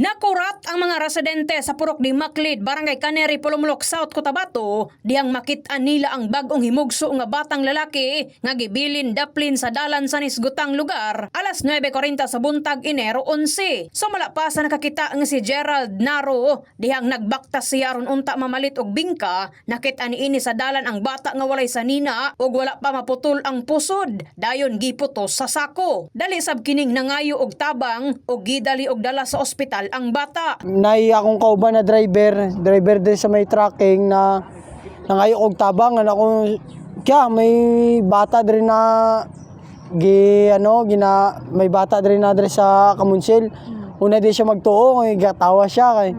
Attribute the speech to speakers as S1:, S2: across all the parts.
S1: Nakurat ang mga residente sa Purok di Maclid, Barangay Canary, Pulumulok, South Cotabato, dihang makita nila ang bagong himugso nga batang lalaki nga gibilin daplin sa dalan sa nisgutang lugar alas 9.40 sa buntag Enero 11. So malapasan nakakita nga si Gerald Naro dihang nagbaktas siya ron unta mamalit og bingka nakita niini sa dalan ang bata nga walay sanina ug wala pa maputol ang pusod dayon giputos sa sako. Dali sab kining nangayo og tabang ug gidali og dala sa ospital ang bata.
S2: Nay akong kauban na driver, driver din sa may tracking na nangayo og tabangan ako kaya may bata din na gi ano gina may bata din na diri sa Kamunsil. Una din siya magtuo, kay gatawa siya kay.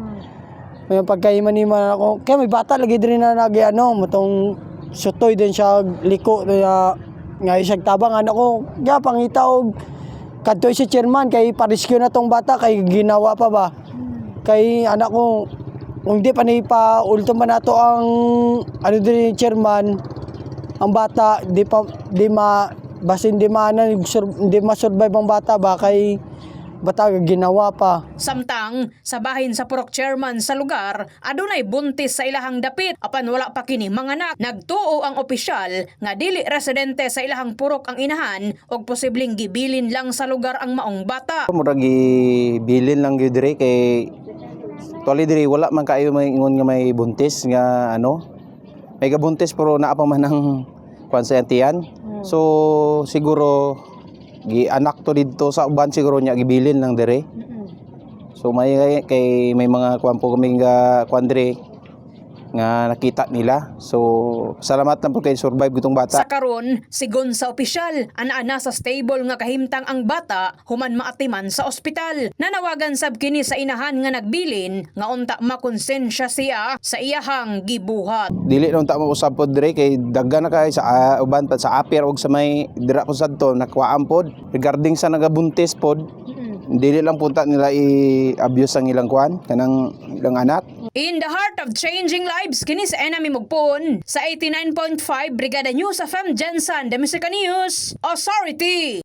S2: May pagkaiman-iman ako. Kaya may bata lagi din na nagi ano, mutong sutoy din siya liko kaya nga siya tabangan ako. Kaya pangita og kadto si chairman kay pa-rescue na tong bata kay ginawa pa ba? Kay anak ko kung di pa pa ultimo pa nato ang ano din chairman ang bata di pa di ma basin di ma ano, sur- di ma-survive ang bata ba? Kay bata ginawa pa
S1: Samtang sa bahin sa purok chairman sa lugar, adunay buntis sa ilahang dapit apan wala pa kini manganak. Nagtuo ang opisyal nga dili residente sa ilahang purok ang inahan og posibleng gibilin lang sa lugar ang maong bata.
S3: Murag gibilin lang gyud dire kay Tuwali diri wala man kaayo may ingon nga may buntis nga ano. May gabuntis pero naa pa man ang kwan sa tiyan. So siguro gi anak to didto. Sa uban siguro niya gibilin lang dire. So may kay may mga kwan po kami nga kwan dire nga nakita nila. So salamat lang po kay survive gitong bata.
S1: Sa karon, sigon sa opisyal, ana sa stable nga kahimtang ang bata human maatiman sa ospital. Nanawagan sab kini sa inahan nga nagbilin nga unta makonsensya siya sa iyahang gibuhat.
S3: dili nung ta mo usab pod dire kay daghan na kay sa ah, uban pa sa apir og sa may dira ko sadto nakuhaan pod regarding sa nagabuntis pod dili lang punta nila i-abuse ang ilang kuan kanang ilang anak
S1: In the heart of changing lives, kini sa Enemy Mugpon sa 89.5 Brigada News FM Jensen, The Musica News Authority.